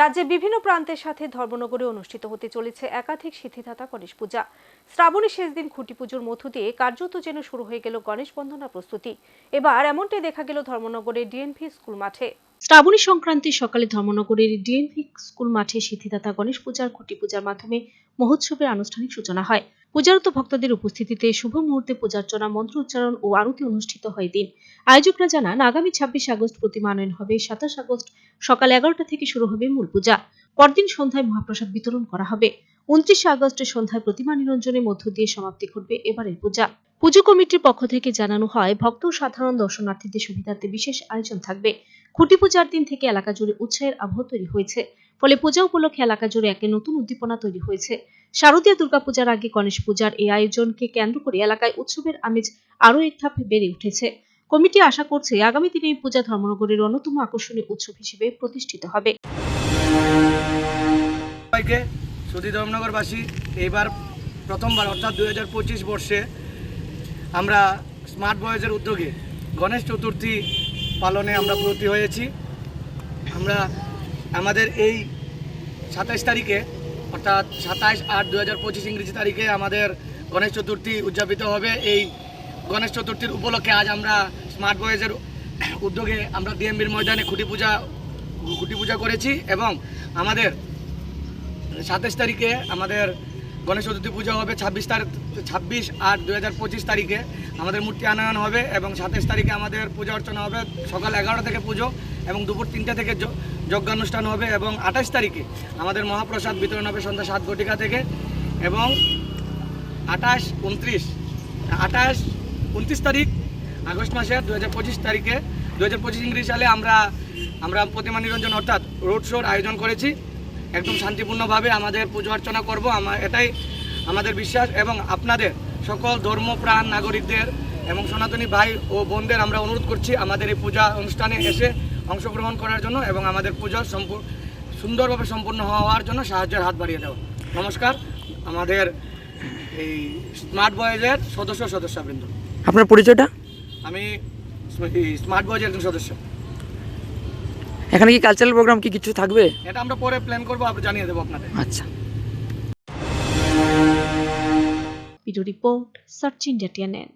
রাজ্যে বিভিন্ন প্রান্তের সাথে ধর্মনগরে অনুষ্ঠিত হতে চলেছে একাধিক সিদ্ধিদাতা গণেশ পূজা। শ্রাবণের শেষ দিন খুঁটি পুজোর মধ্য দিয়ে কার্যত যেন শুরু হয়ে গেল গণেশ বন্দনা প্রস্তুতি। এবার এমনটাই দেখা গেল ধর্মনগরের ডিএনভি স্কুল মাঠে। শ্রাবণী সংক্রান্তির সকালে ধর্মনগরের ডিএনভি স্কুল মাঠে সিদ্ধিদাতা গণেশ পূজার খুঁটি পূজার মাধ্যমে মহোৎসবের আনুষ্ঠানিক সূচনা হয়। পূজারত ভক্তদের উপস্থিতিতে শুভ মুহূর্তে পূজার্চনা, মন্ত্র উচ্চারণ ও আরতি অনুষ্ঠিত হয় দিন আয়োজকরা জানান, আগামী ছাব্বিশ আগস্ট প্রতিমা আনয়ন হবে, সাতাশ আগস্ট সকাল এগারোটা থেকে শুরু হবে মূল পূজা। পরদিন সন্ধ্যায় মহাপ্রসাদ বিতরণ করা হবে। উনত্রিশে আগস্টের সন্ধ্যায় প্রতিমা নিরঞ্জনের মধ্য দিয়ে সমাপ্তি ঘটবে এবারের পূজা। পুজো কমিটির পক্ষ থেকে জানানো হয়, ভক্ত ও সাধারণ দর্শনার্থীদের সুবিধার্থে বিশেষ আয়োজন থাকবে। খুঁটি পূজার দিন থেকে এলাকা জুড়ে উৎসাহের আবহ তৈরি হয়েছে। ফলে পূজা উপলক্ষে এলাকা জুড়ে একে নতুন উদ্দীপনা তৈরি হয়েছে। শারদীয় দুর্গাপূজার আগে গণেশ পূজার এই আয়োজনকে কেন্দ্র করে এলাকায় উৎসবের আমেজ আরও এক ধাপ বেড়ে উঠেছে। কমিটি আশা করছে আগামী দিনে এই পূজা ধর্মনগরের অন্যতম আকর্ষণীয় উৎসব হিসেবে প্রতিষ্ঠিত হবে। সবাইকে সুধী ধর্মনগরবাসী, এইবার প্রথমবার, অর্থাৎ দুই হাজার পঁচিশ বর্ষে আমরা স্মার্ট বয়েজের উদ্যোগে গণেশ চতুর্থী পালনে আমরা ব্রতী হয়েছি। আমরা আমাদের এই সাতাইশ তারিখে অর্থাৎ সাতাইশ আট দু হাজার পঁচিশ ইংরেজি তারিখে আমাদের গণেশ চতুর্থী উদযাপিত হবে। এই গণেশ চতুর্থীর উপলক্ষে আজ আমরা স্মার্ট বয়েজের উদ্যোগে আমরা ডিএমবির ময়দানে খুঁটি পূজা খুঁটি পূজা করেছি এবং আমাদের সাতাশ তারিখে আমাদের গণেশ চতুর্থী পুজো হবে, ছাব্বিশ তারিখ ছাব্বিশ আট দু হাজার পঁচিশ তারিখে আমাদের মূর্তি আনয়ন হবে এবং সাতাশ তারিখে আমাদের পূজা অর্চনা হবে সকাল এগারোটা থেকে পুজো। এবং দুপুর তিনটে থেকে যজ্ঞানুষ্ঠান হবে এবং আঠাশ তারিখে আমাদের মহাপ্রসাদ বিতরণ হবে সন্ধ্যা সাত ঘটিকা থেকে এবং আঠাশ উনত্রিশ আঠাশ উনত্রিশ তারিখ, আগস্ট মাসের দু হাজার পঁচিশ তারিখে দু হাজার পঁচিশ ইংরেজি সালে আমরা আমরা প্রতিমা নিরঞ্জন অর্থাৎ রোড শোর আয়োজন করেছি। একদম শান্তিপূর্ণভাবে আমাদের পুজো অর্চনা করব। আমার এটাই আমাদের বিশ্বাস এবং আপনাদের সকল ধর্মপ্রাণ নাগরিকদের এবং সনাতনী ভাই ও বোনদের আমরা অনুরোধ করছি আমাদের এই পূজা অনুষ্ঠানে এসে অংশগ্রহণ করার জন্য এবং আমাদের পুজো সম্পূর্ণ সুন্দরভাবে সম্পূর্ণ হওয়ার জন্য সাহায্যের হাত বাড়িয়ে দেওয়া। নমস্কার আমাদের এই স্মার্ট বয়েজের সদস্য সদস্যবৃন্দ। আপনার পরিচয়টা? আমি স্মার্ট বয়েজের একজন সদস্য। এখানে কি কালচারাল প্রোগ্রাম কি কিছু থাকবে? এটা আমরা পরে প্ল্যান করব আমরা জানিয়ে দেবো আপনাদের। আচ্ছা। Video report search India TNN